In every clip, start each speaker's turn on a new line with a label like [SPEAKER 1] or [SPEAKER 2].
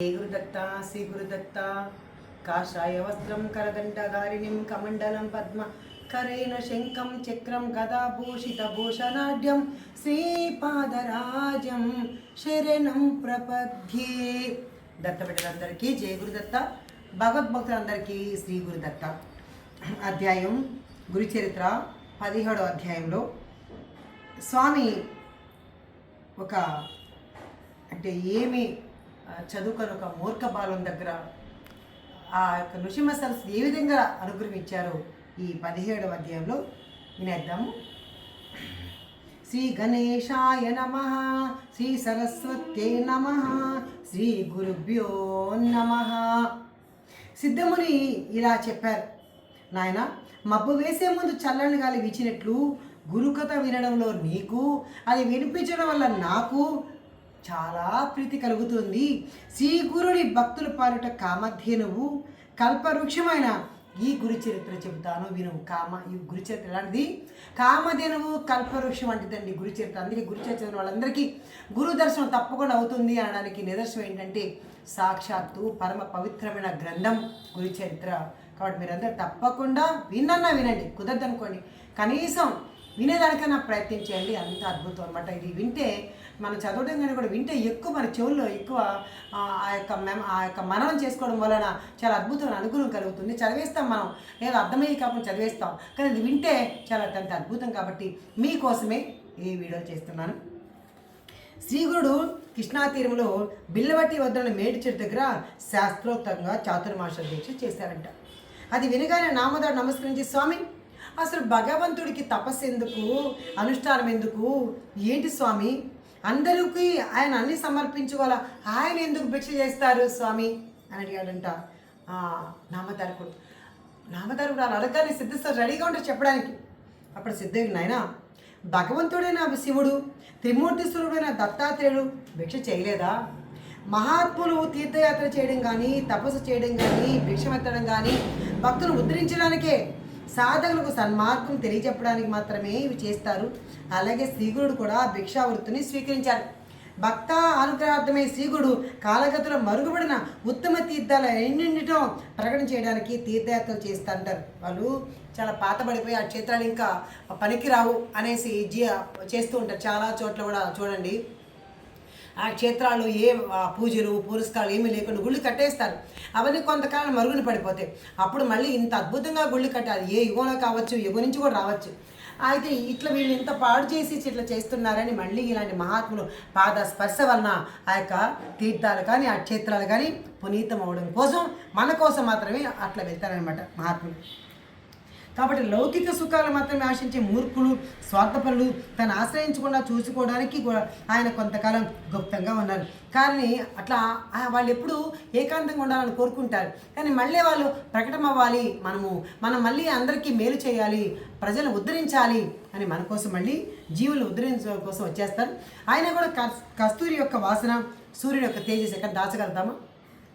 [SPEAKER 1] శ్రీ గురుదత్త శ్రీ గురుదత్త కాషాయ వస్త్రం కరదండగారిణిం కమండలం పద్మ కరేణ శంఖం చక్రం గదాభూషిత భూషణాఢ్యం శ్రీపాదరాజం శరణం ప్రపద్యే. దత్తబిడ్డలందరికీ జయ గురుదత్త. భగవద్భక్తులందరికీ శ్రీ గురుదత్త. అధ్యాయం గురుచరిత్ర పదిహేడో అధ్యాయంలో స్వామి ఒక అంటే ఏమి చదువుకొని ఒక మూర్ఖ బాలం దగ్గర ఆ యొక్క నృసింహ సరస్సు ఏ విధంగా అనుగ్రహించారో ఈ పదిహేడవ అధ్యాయంలో వినేద్దాము. శ్రీ గణేశాయ నమ శ్రీ సరస్వత్యై నమ శ్రీ గురుభ్యో నమ. సిద్ధముని ఇలా చెప్పారు. నాయన మబ్బు వేసే ముందు చల్లని గాలి వీచినట్లు గురుకథ వినడంలో నీకు అది వినిపించడం వల్ల నాకు చాలా ప్రీతి కలుగుతుంది. శ్రీ గురుడి భక్తుల పాలిట కామధేనువు కల్పవృక్షమైన ఈ గురు చరిత్ర చెబుతాను విను. కామ ఈ గురు చరిత్ర ఎలాంటిది? కామధేనువు కల్పవృక్షం వంటిదండి గురు చరిత్ర. అందుకే గురు చరిత్ర వాళ్ళందరికీ గురు దర్శనం తప్పకుండా అవుతుంది అనడానికి నిదర్శనం ఏంటంటే సాక్షాత్తు పరమ పవిత్రమైన గ్రంథం గురు చరిత్ర. కాబట్టి మీరందరూ తప్పకుండా విన్నన్నా వినండి. కుదరదనుకోండి. కనీసం వినేదానికన్నా ప్రయత్నం చేయండి. అంత అద్భుతం అనమాట ఇది వింటే మనం చదవడం కానీ కూడా వింటే ఎక్కువ మన చెవుల్లో ఎక్కువ ఆ, యొక్క మెమ ఆ యొక్క మననం చేసుకోవడం వలన చాలా అద్భుతమైన అనుకూలం కలుగుతుంది. చదివేస్తాం మనం. ఏదో అర్థమయ్యే కాకుండా చదివేస్తాం. కానీ ఇది వింటే చాలా అత్యంత అద్భుతం కాబట్టి మీకోసమే ఈ వీడియో చేస్తున్నాను. శ్రీగురుడు కృష్ణా తీరంలో బిల్లవట్టి వద్దన మేడి చెట్టు దగ్గర శాస్త్రోక్తంగా చాతుర్మాస దీక్ష చేశారంట. అది వినగానే నామదాడు నమస్కరించి స్వామి అసలు భగవంతుడికి తపస్సు ఎందుకు? అనుష్ఠానం ఎందుకు? ఏంటి స్వామి? అందరికీ ఆయన అన్ని సమర్పించుకోవాలా ఆయన ఎందుకు భిక్ష చేస్తారు స్వామి? అని అడిగాడంట. నామధారకుడు నామధారకుడు అలా అడగగానే సిద్ధ రెడీగా ఉంటారు చెప్పడానికి. అప్పుడు సిద్ధుడు నాయన భగవంతుడైన శివుడు త్రిమూర్తిశ్వరుడైన దత్తాత్రేయుడు భిక్ష చేయలేదా? మహాత్ములు తీర్థయాత్ర చేయడం కానీ తపస్సు చేయడం కానీ భిక్షమెత్తడం కానీ భక్తులు ఉద్ధరించడానికే సాధకులకు సన్మార్గం తెలియజెప్పడానికి మాత్రమే ఇవి చేస్తారు. అలాగే శ్రీగురుడు కూడా భిక్షావృత్తిని స్వీకరించారు. భక్త అనుగ్రహార్థమై శ్రీగుడు కాలగతిలో మరుగుపడిన ఉత్తమ తీర్థాల ఎన్నింటిటో ప్రకటన చేయడానికి తీర్థయాత్రలు చేస్తుంటారు వాళ్ళు చాలా పాతబడిపోయి ఆ క్షేత్రాలు ఇంకా పనికిరావు అనేసి జీ చేస్తూ ఉంటారు. చాలా చోట్ల కూడా చూడండి. ఆ క్షేత్రాలు ఏ ఆ పూజలు పురస్కారాలు ఏమీ లేకుండా గుళ్ళు కట్టేస్తారు. అవన్నీ కొంతకాలం మరుగున పడిపోతాయి అప్పుడు మళ్ళీ ఇంత అద్భుతంగా గుళ్ళు కట్టాలి ఏ యుగంలో కావచ్చు యుగం నుంచి కూడా రావచ్చు. అయితే ఇట్లా వీళ్ళు ఇంత పాడు చేసి ఇట్లా చేస్తున్నారని మళ్ళీ ఇలాంటి మహాత్ములు పాద స్పర్శ వలన ఆ యొక్క తీర్థాలు కానీ ఆ క్షేత్రాలు కానీ పునీతం అవడం కోసం మన కోసం మాత్రమే అట్లా వెళ్తారనమాట మహాత్ములు. కాబట్టి లౌకిక సుఖాలు మాత్రమే ఆశించే మూర్ఖులు స్వార్థపరులు తను ఆశ్రయించకుండా చూసుకోవడానికి కూడా ఆయన కొంతకాలం గుప్తంగా ఉన్నారు. కానీ అట్లా వాళ్ళు ఎప్పుడు ఏకాంతంగా ఉండాలని కోరుకుంటారు. కానీ మళ్ళీ వాళ్ళు ప్రకటన అవ్వాలి మనము. మనం మళ్ళీ అందరికీ మేలు చేయాలి ప్రజలు ఉద్ధరించాలి అని మన కోసం మళ్ళీ జీవులు ఉద్ధరించడం కోసం వచ్చేస్తారు. ఆయన కూడా కస్తూరి యొక్క వాసన సూర్యుడి యొక్క తేజస్ ఎక్కడ దాచగలుగుతామా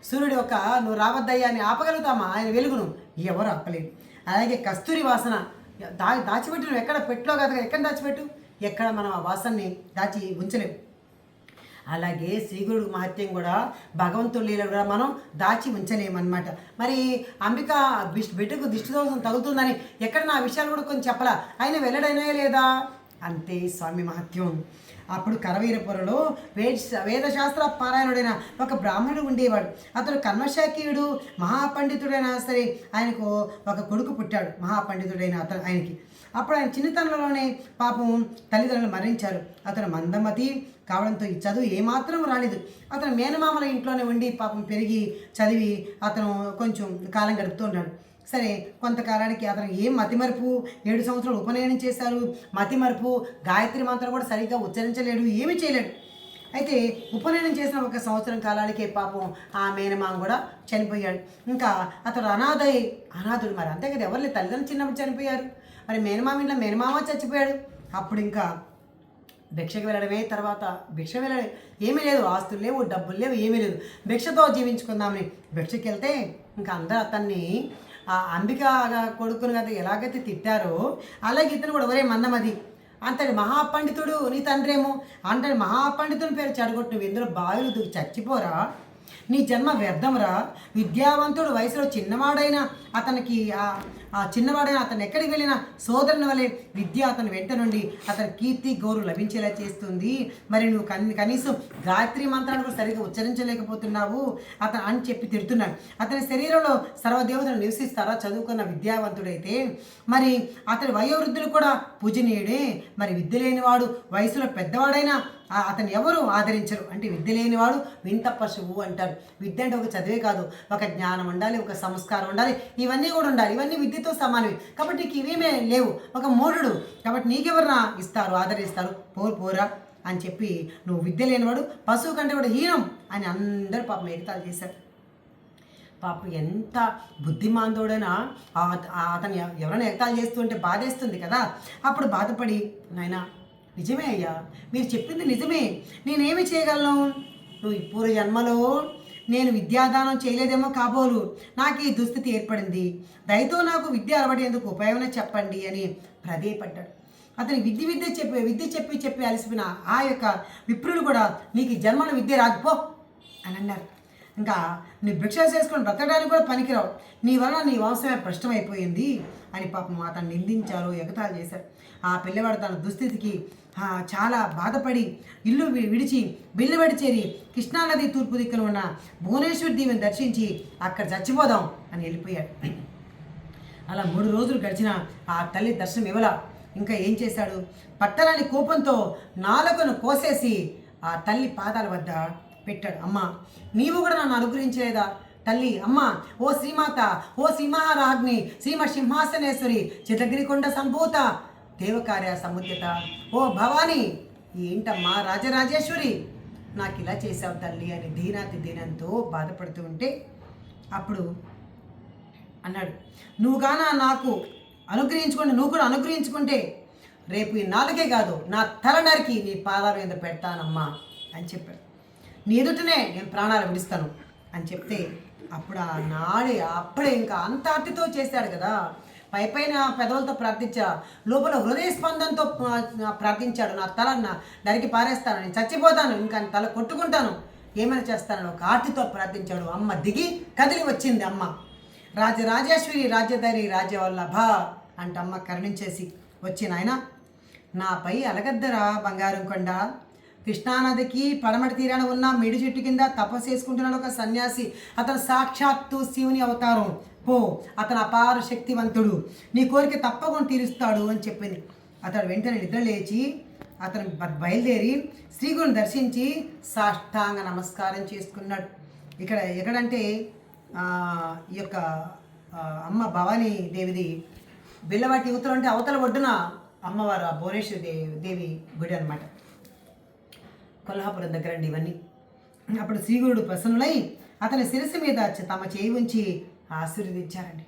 [SPEAKER 1] సూర్యుడు యొక్క నువ్వు రావద్దయ్యా అని ఆపగలుగుతామా? ఆయన వెలుగును ఎవరు ఆపలేదు అలాగే కస్తూరి వాసన. దా దాచిపెట్టి నువ్వు ఎక్కడ పెట్టులో కదా ఎక్కడ దాచిపెట్టు? ఎక్కడ మనం ఆ వాసనని దాచి ఉంచలేము. అలాగే శ్రీగురుడు మహత్యం కూడా భగవంతుడు లీల కూడా మనం దాచి ఉంచలేమన్నమాట. మరి అంబిక బిష్- బిడ్డకు దిష్టి దోషం తగులుతుందని ఎక్కడ నా విషయాలు కూడా కొంచెం చెప్పలా? ఆయన వెళ్ళడైనా లేదా? అంతే స్వామి మహత్యం. అప్పుడు కరవీరపురలో వేద వేదశాస్త్ర పారాయణుడైన ఒక బ్రాహ్మణుడు ఉండేవాడు. అతడు కర్మశాకీయుడు మహాపండితుడైనా సరే ఆయనకు ఒక కొడుకు పుట్టాడు మహాపండితుడైన అతను ఆయనకి. అప్పుడు ఆయన చిన్నతనంలోనే పాపం తల్లిదండ్రులు మరణించారు. అతను మందమతి కావడంతో ఈ చదువు ఏమాత్రం రాలేదు. అతను మేనమామల ఇంట్లోనే ఉండి పాపం పెరిగి చదివి అతను కొంచెం కాలం గడుపుతూ ఉన్నాడు. సరే కొంతకాలానికి అతను ఏం మతిమరుపు? ఏడు సంవత్సరాలు ఉపనయనం చేశారు. మతిమరుపు గాయత్రి మంత్రం కూడా సరిగ్గా ఉచ్చరించలేడు ఏమీ చేయలేడు. అయితే ఉపనయనం చేసిన ఒక సంవత్సరం కాలానికే పాపం ఆ మేనమామ కూడా చనిపోయాడు. ఇంకా అతడు అనాథై అనాథుడు మరి. అంతే కదా ఎవరు తల్లిదండ్రులు చిన్నప్పుడు చనిపోయారు? మరి మేనమామ ఇంట్లో మేనమామ చచ్చిపోయాడు. అప్పుడు ఇంకా భిక్షకు వెళ్ళడమే తర్వాత భిక్ష వెళ్ళడం ఏమీ లేదు ఆస్తులు లేవు డబ్బులు లేవు ఏమీ లేదు. భిక్షతో జీవించుకుందామని భిక్షకి వెళ్తే ఇంకా అందరూ అతన్ని ఆ అంబిక కొడుకును కదా ఎలాగైతే తిట్టారో అలాగే ఇతను కూడా ఒరే మందమది అంతటి మహాపండితుడు నీ తండ్రేమో అంతటి మహాపండితుని పేరు చెడగొట్టు నువ్వు ఇందులో బావిలు చచ్చిపోరా నీ జన్మ వ్యర్థంరా విద్యావంతుడు వయసులో చిన్నవాడైనా అతనికి ఆ చిన్నవాడైనా అతను ఎక్కడికి వెళ్ళినా సోదరుని వలె విద్య అతని వెంట నుండి అతని కీర్తి గోరు లభించేలా చేస్తుంది. మరి నువ్వు కని కనీసం గాయత్రి మంత్రాన్ని కూడా సరిగ్గా ఉచ్చరించలేకపోతున్నావు. అతను అని చెప్పి తిడుతున్నాడు. అతని శరీరంలో సర్వదేవతలు నివసిస్తారా? చదువుకున్న విద్యావంతుడైతే మరి అతని వయోవృద్ధులు కూడా పూజనీయుడే. మరి విద్య లేనివాడు వయసులో పెద్దవాడైనా అతను ఎవరు ఆదరించరు. అంటే విద్య లేనివాడు వింత పశువు అంటారు. విద్య అంటే ఒక చదివే కాదు. ఒక జ్ఞానం ఉండాలి ఒక సంస్కారం ఉండాలి. ఇవన్నీ కూడా ఉండాలి. ఇవన్నీ విద్యతో సమానమే. కాబట్టి నీకు ఇవేమే లేవు. ఒక మూఢుడు. కాబట్టి నీకెవరన్నా ఇస్తారు ఆదరిస్తారు? పోరు పోరా అని చెప్పి నువ్వు విద్య లేనివాడు పశువు కంటే కూడా హీనం అని అందరూ పాపం ఎగతాలు చేశారు. పాపం ఎంత బుద్ధిమాందోడైనా ఆ- అతను ఎవరైనా ఎగతాలు చేస్తుంటే బాధేస్తుంది కదా. అప్పుడు బాధపడి నాయనా నిజమే అయ్యా. మీరు చెప్పింది నిజమే. నేనేమి చేయగలను? నువ్వు ఇప్పుడు పూర్వ జన్మలో నేను విద్యాదానం చేయలేదేమో కాబోలు. నాకు ఈ దుస్థితి ఏర్పడింది. దయతో నాకు విద్య అలవడేందుకు ఉపయోగం చెప్పండి అని ప్రదేపడ్డాడు అతని విద్య విద్య చెప్పి విద్య చెప్పి చెప్పి అలసిపోయిన ఆ యొక్క విప్రులు కూడా నీకు జన్మల విద్య రాకపో అని అన్నారు. ఇంకా నీ భిక్ష చేసుకుని బ్రతకడానికి కూడా పనికిరావు. నీ వలన నీ వంశమే భ్రష్టమైపోయింది అని పాపం అతను నిందించారు ఎగతాళి చేశారు. ఆ పిల్లవాడు తన దుస్థితికి చాలా బాధపడి ఇల్లు విడిచి బిల్లుబడి చేరి కృష్ణానది తూర్పు దిక్కున ఉన్న భువనేశ్వర్ దీవిని దర్శించి అక్కడ చచ్చిపోదాం అని వెళ్ళిపోయాడు. అలా మూడు రోజులు గడిచిన ఆ తల్లి దర్శనం ఇవ్వల. ఇంకా ఏం చేశాడు? పట్టరాని కోపంతో నాలుకను కోసేసి ఆ తల్లి పాదాల వద్ద పెట్టాడు. అమ్మ నీవు కూడా నన్ను అనుగ్రహించలేదా తల్లి అమ్మ ఓ శ్రీమాత ఓ సింహారాజ్ఞి శ్రీమ సింహాసనేశ్వరి చితగిరికొండ సంభూత దేవకార్య సముద్యత. ఓ భవాని ఏంటమ్మా రాజరాజేశ్వరి? నాకు ఇలా చేశావు తల్లి అని దీనాతి దీనంతో బాధపడుతూ ఉంటే అప్పుడు అన్నాడు నువ్వుగానా నాకు అనుగ్రహించుకుంటే నువ్వు కూడా అనుగ్రహించుకుంటే రేపు ఈ నాలుగే కాదు నా తల నరికి నీ పాదాల మీద పెడతానమ్మా అని చెప్పాడు. నీ ఎదుటనే నేను ప్రాణాలు విడిస్తాను అని చెప్తే అప్పుడు ఆ నాడే అప్పుడే ఇంకా అంత అతితో చేశాడు కదా. పై పైన పెదవులతో ప్రార్థించా. లోపల హృదయ స్పందనతో ప్రార్థించాడు. నా తల నా నరికి పారేస్తాను. నేను చచ్చిపోతాను. ఇంకా తల కొట్టుకుంటాను. ఏమైనా చేస్తానని ఒక ఆర్తితో ప్రార్థించాడు. అమ్మ దిగి కదిలి వచ్చింది అమ్మ. రాజరాజేశ్వరి రాజ్యధారి రాజ్యవల్లభ అంట అమ్మ కరుణించేసి వచ్చి నాయన నాపై అలగద్దరా బంగారం కొండ. కృష్ణానదికి పడమటి తీరాన ఉన్న మిడి చెట్టు కింద తపస్సు చేసుకుంటున్నాడు ఒక సన్యాసి. అతను సాక్షాత్తు శివుని అవతారం. పో అతను అపార శక్తివంతుడు. నీ కోరిక తప్పకుండా తీరుస్తాడు అని చెప్పింది. అతడు వెంటనే నిద్ర లేచి అతను బయలుదేరి శ్రీగురుని దర్శించి సాష్టాంగ నమస్కారం చేసుకున్నాడు. ఇక్కడ ఎక్కడంటే ఈ యొక్క అమ్మ భవానీ దేవిది బిల్లవాటి యువతలు అంటే అవతల ఒడ్డున అమ్మవారు ఆ భువనేశ్వరి దేవి దేవి గుడి అనమాట కొల్హాపురం దగ్గర అండి ఇవన్నీ. అప్పుడు శ్రీగురుడు ప్రసన్నులై అతని శిరస్సు మీద తమ చేయి ఉంచి ఆశీర్వదించారండి.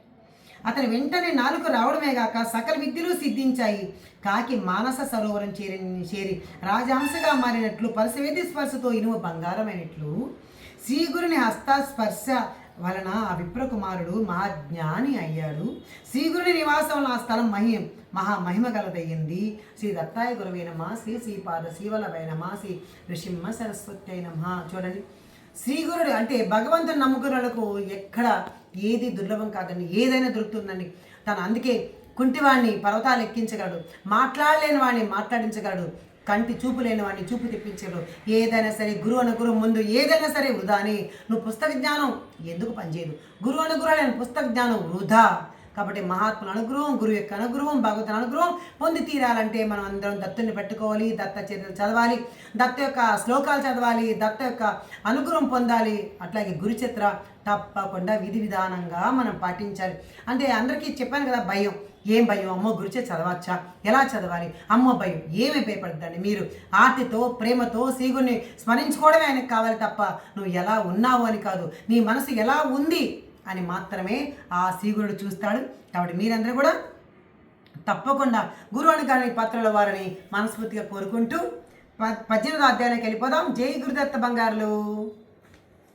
[SPEAKER 1] అతని వెంటనే నాలుగు రావడమే గాక సకల విద్యలు సిద్ధించాయి. కాకి మానస సరోవరం చేరి చేరి రాజహంసగా మారినట్లు పరశవేది స్పర్శతో ఇనుము బంగారమైనట్లు శ్రీగురుని హస్త స్పర్శ వలన ఆ విప్రకుమారుడు మహాజ్ఞాని అయ్యాడు. శ్రీగురుని నివాసంలో ఆ స్థలం మహిం మహా మహిమ గలదయ్యింది. శ్రీ దత్తాయ గురువైన నమ శ్రీ శ్రీపాద శ్రీవల్లభై నమ శ్రీ నృసింహ సరస్వతి అయి చూడండి. శ్రీగురుడు అంటే భగవంతుని నమ్ముకున్నకు ఎక్కడ ఏది దుర్లభం కాదండి. ఏదైనా దొరుకుతుందండి. తను అందుకే కుంటివాణ్ణి పర్వతాలు ఎక్కించగలడు. మాట్లాడలేని వాడిని మాట్లాడించగలడు. కంటి చూపు లేని వాడిని చూపు తెప్పించగలడు ఏదైనా సరే గురువు అనుగురం ముందు ఏదైనా సరే వృధా అని. నువ్వు పుస్తక జ్ఞానం ఎందుకు పనిచేయదు? గురువు అనుగ్రహాలైన పుస్తక జ్ఞానం వృధా. కాబట్టి మహాత్ముల అనుగ్రహం గురువు యొక్క అనుగ్రహం భగవతుని అనుగ్రహం పొంది తీరాలంటే మనం అందరం దత్తుని పెట్టుకోవాలి దత్త చరిత్రలు చదవాలి దత్త యొక్క శ్లోకాలు చదవాలి దత్త యొక్క అనుగ్రహం పొందాలి. అట్లాగే గురుచిత్ర తప్పకుండా విధి విధానంగా మనం పాటించాలి. అంటే అందరికీ చెప్పాను కదా భయం. ఏం భయం? అమ్మో గురిచే చదవచ్చా? ఎలా చదవాలి? అమ్మో భయం. ఏమి భయపడద్దండి మీరు. ఆర్తితో ప్రేమతో సీగుని స్మరించుకోవడమే ఆయనకు కావాలి తప్ప నువ్వు ఎలా ఉన్నావు అని కాదు. నీ మనసు ఎలా ఉంది అని మాత్రమే ఆ శ్రీగురుడు చూస్తాడు. కాబట్టి మీరందరూ కూడా తప్పకుండా గురువు అనుగారి పాత్రల వారిని మనస్ఫూర్తిగా కోరుకుంటూ ప- పద్దెనిమిదో అధ్యాయానికి వెళ్ళిపోదాం. జై గురుదత్త బంగారులు.